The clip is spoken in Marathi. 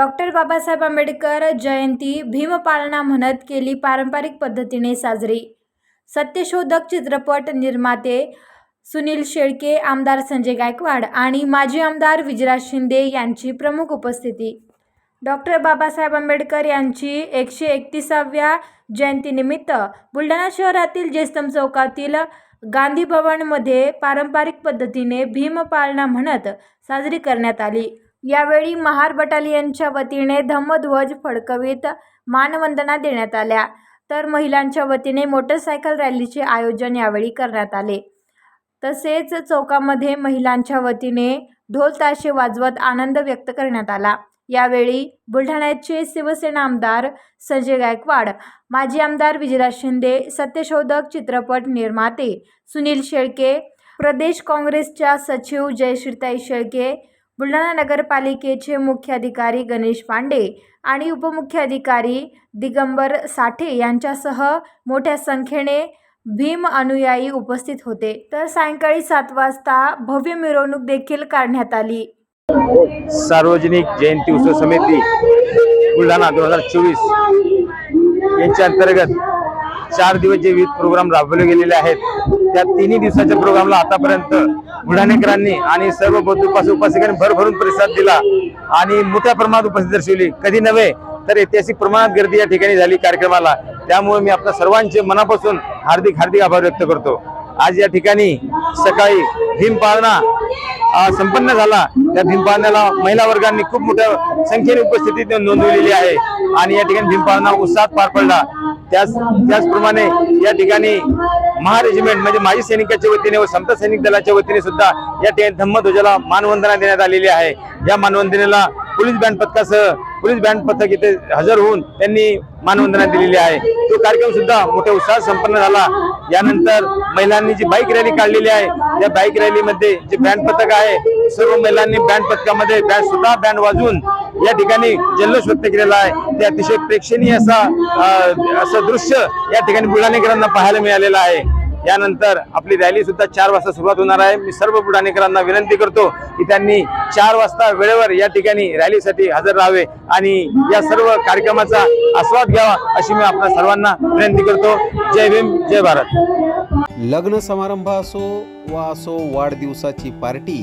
डॉक्टर बाबासाहेब आंबेडकर जयंती भीमपालना म्हणत केली पारंपरिक पद्धतीने साजरी. सत्यशोधक चित्रपट निर्माते सुनील शेळके आमदार संजय गायकवाड आणि माजी आमदार विजयराज शिंदे यांची प्रमुख उपस्थिती. डॉक्टर बाबासाहेब आंबेडकर यांची एकशे एकतीसाव्या जयंतीनिमित्त बुलढाणा शहरातील जयस्तंभ चौकातील गांधी भवनमध्ये पारंपरिक पद्धतीने भीमपालना म्हणत साजरी करण्यात आली. यावेळी महार बटालियनच्या वतीने धम्मध्वज फडकवीत मानवंदना देण्यात आल्या. तर महिलांच्या वतीने मोटरसायकल रॅलीचे आयोजन यावेळी करण्यात आले. तसेच चौकामध्ये महिलांच्या वतीने ढोल ताशे वाजवत आनंद व्यक्त करण्यात आला. यावेळी बुलढाण्याचे शिवसेना आमदार संजय गायकवाड माजी आमदार विजयराज शिंदे सत्यशोधक चित्रपट निर्माते सुनील शेळके प्रदेश काँग्रेसच्या सचिव जयश्रीताई शेळके बुलढाणा नगरपालिकेचे मुख्याधिकारी गणेश पांडे आणि उपमुख्याधिकारी दिगंबर साठे यांच्यासह मोठ्या संख्येने भीम अनुयायी उपस्थित होते. तर सायंकाळी सात वाजता भव्य मिरवणूक देखील काढण्यात आली. सार्वजनिक जयंती उत्सव समिती बुलढाणा दोन हजार चोवीस यांच्या अंतर्गत चार दिवस जे विविध प्रोग्राम राबवले गेलेले आहेत त्या तिन्ही दिवसाच्या प्रोग्रामला आतापर्यंत बुलढाणेकरांनी आणि सर्व बौद्ध उपासिकांनी भरभरून प्रतिसाद दिला आणि मोठ्या प्रमाणात उपस्थिती दर्शवली. कधी नव्हे तर ऐतिहासिक प्रमाणात गर्दी या ठिकाणी झाली कार्यक्रमाला. त्यामुळे मी आपल्या सर्वांचे मनापासून हार्दिक हार्दिक आभार व्यक्त करतो. आज या ठिकाणी सकाळी भीमपाळणा संपन्न झाला. त्या भीमपाळण्याला महिला वर्गांनी खूप मोठ्या संख्येने उपस्थिती नोंदवलेली आहे. आणि या ठिकाणी भीमपाळणा उत्साहात पार पडला. त्याच त्याचप्रमाणे या ठिकाणी महारेजिमेंट म्हणजे माजी सैनिकाच्या वतीने व समता सैनिक दलाच्या वतीने सुद्धा या ठिकाणी धम्मध्वजाला मानवंदना देण्यात आलेली आहे. या मानवंदनेला पोलीस बँड पथकासह पोलीस बँड पथक इथे हजर होऊन त्यांनी मानवंदना दिलेली आहे. तो कार्यक्रम सुद्धा मोठ्या उत्साहात संपन्न झाला. यानंतर महिलांनी जी बाईक रॅली काढलेली आहे त्या बाईक रॅलीमध्ये जे बँड पथक आहे सर्व महिलांनी बँड पथकामध्ये बँड सुद्धा बँड वाजवून या ठिकाणी जल्लोष व्यक्त केलेला आहे. ते अतिशय प्रेक्षणीय असा असं दृश्य या ठिकाणी बुलढाणेकरांना पाहायला मिळालेलं आहे. यानंतर आपली रॅली सुद्धा चार वाजता सुरुवात होणार आहे. मी सर्व बुलढाणेकरांना विनंती करतो की त्यांनी चार वाजता वेळेवर या ठिकाणी रॅलीसाठी हजर राहावे आणि या सर्व कार्यक्रमाचा आस्वाद घ्यावा अशी मी आपल्या सर्वांना विनंती करतो. जय भीम जय भारत. लग्न समारंभ असो वा असो वाढदिवसाची पार्टी